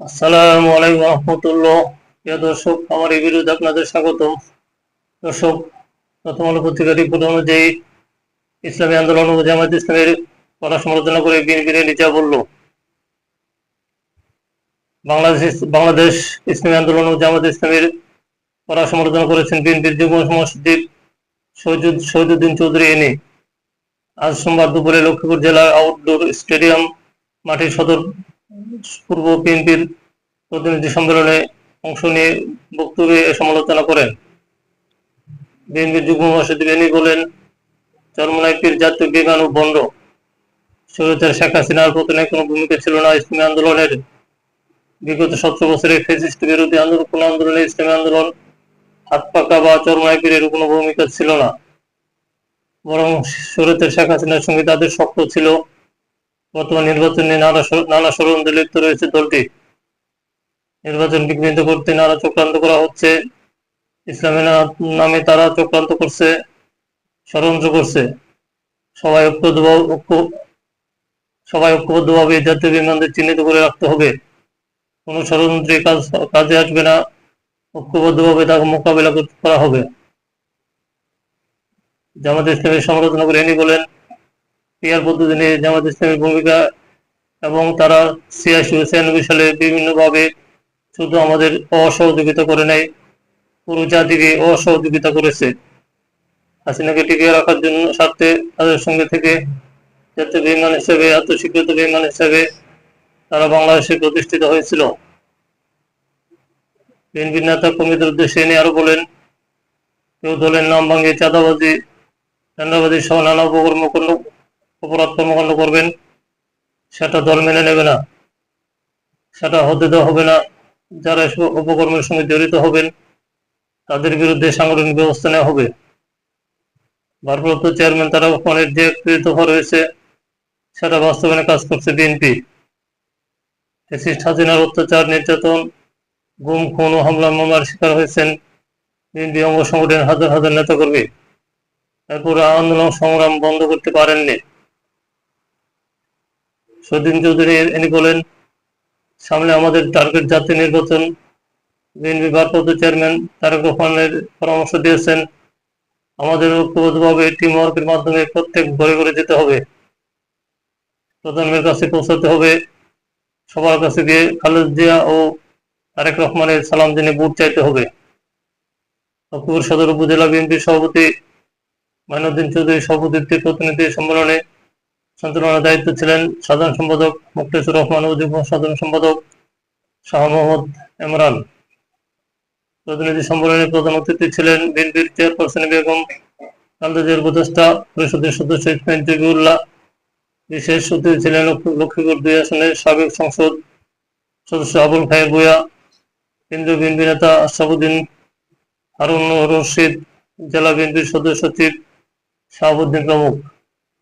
আসসালামু আলাইকুম রহমতুল্লাহ। প্রিয় দর্শক, আমার এই আপনাদের স্বাগতম। দর্শক, প্রথম আলো পত্রিকার রিপোর্ট অনুযায়ী ইসলামী আন্দোলন ও ইসলামের কড়া সমালোচনা করে বিএনপির নিচা বলল। বাংলাদেশ বাংলাদেশ ইসলামী আন্দোলন ও জামাত ইসলামের কড়া সমালোচনা করেছেন বিএনপির যুগ্ম মহাসচিব শহীদুদ, শহীদুদ্দিন চৌধুরী। এনে আজ সোমবার দুপুরে লক্ষ্মীপুর জেলার আউটডোর স্টেডিয়াম মাঠের সদর পূর্ব বিএনপির প্রতিনিধি সম্মেলনে অংশ নিয়ে বক্তব্যে সমালোচনা করেন। বিএনপির যুগ্ম মহাসচিব এনি বলেন, চরমনাই পীর জাতীয় বিমান ও বন্ড। সৈয়দের শেখ হাসিনার পতনে কোনো ভূমিকা ছিল না ইসলামী আন্দোলনের। বিগত সতেরো বছরের ফেসিস্ট বিরোধী আন্দোলন, কোন আন্দোলনে ইসলামী আন্দোলন হাত পাকা বা চরমনাই এর কোনো ভূমিকা ছিল না। বরং শরীয়তের শেখ হাসিনার সঙ্গে তাদের শক্ত ছিল বর্তমান নির্বাচনে নানা নানা ষড়যন্ত্রে লিপ্ত রয়েছে দলটি। নির্বাচন বিঘ্নিত করতে নানা চক্রান্ত করা হচ্ছে। ইসলামের নামে তারা চক্রান্ত করছে, ষড়যন্ত্র করছে। সবাই ঐক্যবদ্ধ, ঐক্য, সবাই ঐক্যবদ্ধভাবে জাতীয় বিমানদের চিহ্নিত করে রাখতে হবে। কোনো ষড়যন্ত্রে কাজ, কাজে আসবে না। ঐক্যবদ্ধভাবে তাকে মোকাবেলা করা হবে। জামাত ইসলামের সমালোচনা করে ইনি বলেন পিয়ার পদ্ধতি নিয়ে জামাত ইসলামের ভূমিকা এবং তারা ছিয়াশি ছিয়ানব্বই সালে বিভিন্নভাবে শুধু আমাদের অসহযোগিতা করে নেয় পুরো জাতিকে অসহযোগিতা করেছে। হাসিনাকে টিকিয়ে রাখার জন্য স্বার্থে তাদের সঙ্গে থেকে জাতীয় বিমান হিসেবে, আত্মস্বীকৃত বিমান হিসেবে তারা বাংলাদেশে প্রতিষ্ঠিত হয়েছিল। বিএনপি নেতা কমিটির উদ্দেশ্যে এনে আরও বলেন, কেউ দলের নাম ভাঙিয়ে চাঁদাবাজি টেন্ডারবাজি সহ নানা উপকর্ম অপরাধ কর্মকাণ্ড করবেন, সেটা দল মেনে নেবে না, সেটা হতে দেওয়া হবে না। যারা এসব অপকর্মের সঙ্গে জড়িত হবেন, তাদের বিরুদ্ধে সাংগঠনিক ব্যবস্থা নেওয়া হবে। ভারপ্রাপ্ত চেয়ারম্যান তারা রহমানের যে কৃত রয়েছে, সেটা বাস্তবায়নে কাজ করছে বিএনপি। ফ্যাসিস্ট হাসিনার অত্যাচার, নির্যাতন, গুম, খুন ও হামলা মামলার শিকার হয়েছেন বিএনপি অঙ্গ সংগঠনের হাজার হাজার নেতাকর্মী। এরপর আন্দোলন সংগ্রাম বন্ধ করতে পারেননি। সদিন চৌধুরী ইনি বলেন, সামনে আমাদের টার্গেট জাতীয় নির্বাচন। বিএনপি ভারপ্রাপ্ত চেয়ারম্যান তারেক রহমানের পরামর্শ দিয়েছেন, আমাদের ঐক্যবদ্ধভাবে টিম ওয়ার্কের মাধ্যমে প্রত্যেক ঘরে ঘরে যেতে হবে। প্রধানের কাছে পৌঁছাতে হবে, সবার কাছে গিয়ে খালেদ জিয়া ও তারেক রহমানের সালাম জেনে ভোট চাইতে হবে। লক্ষ্মীপুর সদর উপজেলা বিএনপির সভাপতি মাইনুদ্দিন চৌধুরী সভাপতিত্বে প্রতিনিধি সম্মেলনে সঞ্চালনার দায়িত্ব ছিলেন সাধারণ সম্পাদক মুক্তেশ্বর রহমান যুগ্ম সাধারণ সম্পাদক শাহ মোহাম্মদ ইমরান। প্রতিনিধি সম্মেলনে প্রধান অতিথি ছিলেন বিএনপির চেয়ারপারসন বেগম খালেদাজের উপদেষ্টা পরিষদের সদস্য ইসমাইল জবিউল্লাহ বিশেষ অতিথি ছিলেন লক্ষ্মী- লক্ষ্মীপুর দুই আসনের সাবেক সংসদ সদস্য আবুল খায়ের ভূয়া কেন্দ্রীয় বিএনপি নেতা আশরাফুদ্দিন হারুন রশিদ, জেলা বিএনপির সদস্য সচিব শাহাবুদ্দিন প্রমুখ।